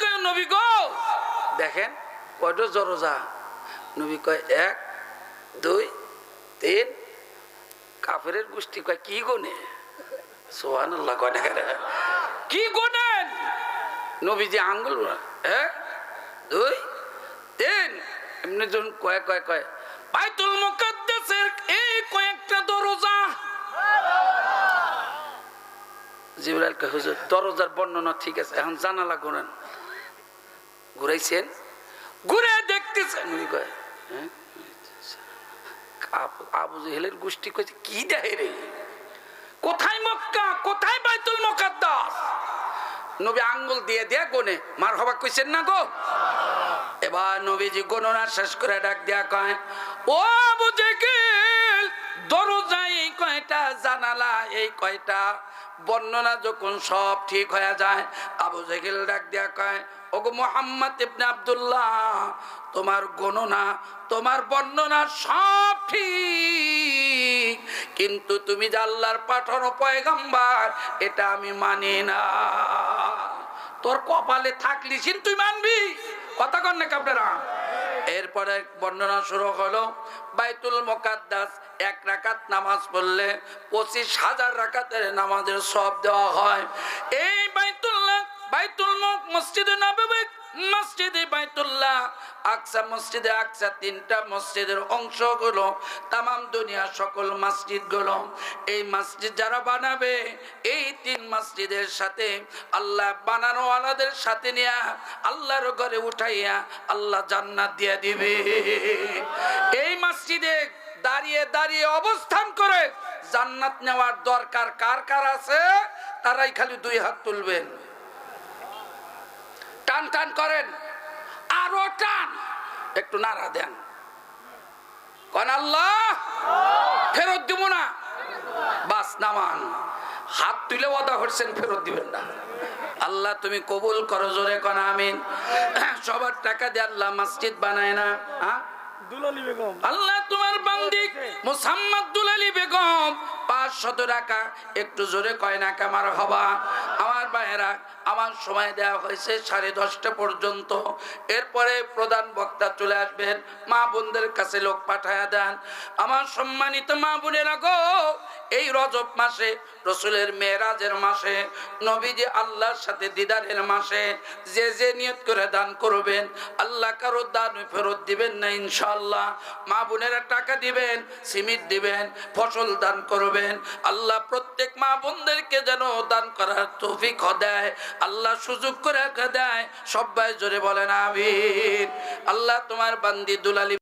কয়, নবী দেখেন, কয়টা জরজা? নবী কয়, এক, দুই, তিন। কাফেরের গোষ্ঠী কয়, কি গোনে সোহান কয় কি গোনেন নবী যে আঙ্গুল এক, দুই, তিন। এমনি জন কয় কয় কয়, বাইতুল মুকাদ্দাসের এই কয়েকটা দরজা জিবরাইল কয়, হুজুর, দরজার বর্ণনা ঠিক আছে, এখন জানালা ঘোরান। ঘুরাইছেন, ঘুরে দেখতেছেন, উনি কয় হ্যাঁ? গোষ্ঠী কইছে, কি রে? কোথায় মক্কা? কোথায় বাইতুল নবী আঙ্গুল দিয়ে দিয়ে গোনে, মার হবা কইছেন না গো? এবার নবীজি গণনা শেষ করে ডাক দিয়া কয়, ও আবু জেহেল দরজা কয়টা জানালা, এই কয়টা? বর্ণনা যখন সব ঠিক হয়ে যায়, আবু জেহেল ডাক দিয়া কয়, ওগো মোহাম্মদ ইবনে আব্দুল্লাহ, তোমার গণনা, তোমার বর্ণনা সব ঠিক। কিন্তু তুমি যে আল্লাহর পাঠানো পয়গাম্বার, এটা আমি মানি না। তোর কপালে থাকলি সিন তুই মানবি? কথা কন না আপনারা? এরপরে বর্ণনা শুরু হলো, বাইতুল মোকাদ্দাস এক রাকাত নামাজ পড়লে পঁচিশ হাজার রাকাতের নামাজের সব দেওয়া হয়। এই বাইতুল্লাহ, বাইতুল মসজিদে নববী, মসজিদে বাইতুল্লাহ, আকসা মসজিদে আকসা তিনটা মসজিদের অংশগুলো, তামাম দুনিয়া সকল মসজিদগুলো। এই মসজিদ যারা বানাবে, এই তিন মসজিদের সাথে আল্লাহ বানানো আলাদের সাথে নিয়া, আল্লাহর ঘরে উঠাইয়া আল্লাহ জান্নাত দিয়ে দিবে। এই মসজিদে দাঁড়িয়ে দাঁড়িয়ে অবস্থান করে জান্নাত নেওয়ার দরকার কার কার আছে? তারাই খালি দুই হাত তুলবেন। টান টান করেন। আরও টান। একটু নাড়া দেন। কন আল্লাহ? ফেরত দিব না। বাস, নামান। হাত তুলে ওদা হচ্ছেন ফেরত দিবেন না। আল্লাহ, তুমি কবুল করো জোরে কন, আমিন। সবার টাকা দিয়ে আল্লাহ মসজিদ বানায় না হ্যাঁ? দুলালি বেগম। আল্লাহ তোমার বান্দিক মোসাম্মদ দুলালি বেগম। পাঁচ শত টাকা একটু জোরে কয় না কামার হবা। আমার ভাইয়েরা আমার সময় দেওয়া হয়েছে সাড়ে দশটা পর্যন্ত। এরপরে প্রধান বক্তা চলে আসবেন, মা বোনদের কাছে লোক পাঠায়া দেন। আমার সম্মানিত মা বোনেরা গো, এই রজব মাসে, রসুলের মেয়েরাজের মাসে, নবীজি আল্লাহর সাথে দিদারের মাসে যে যে নিয়ত করে দান করবেন, আল্লাহ কারও দান ফেরত দিবেন না ইনশাল্লাহ মা বোনেরা টাকা দিবেন, সিমিট দিবেন, ফসল দান করবেন। আল্লাহ প্রত্যেক মা বোনদেরকে যেন দান করার তৌফিক দেয়। আল্লাহ সুযোগ করে দেয়। সবাই জোরে বলেন আমিন। আল্লাহ তোমার বান্দি দুলালি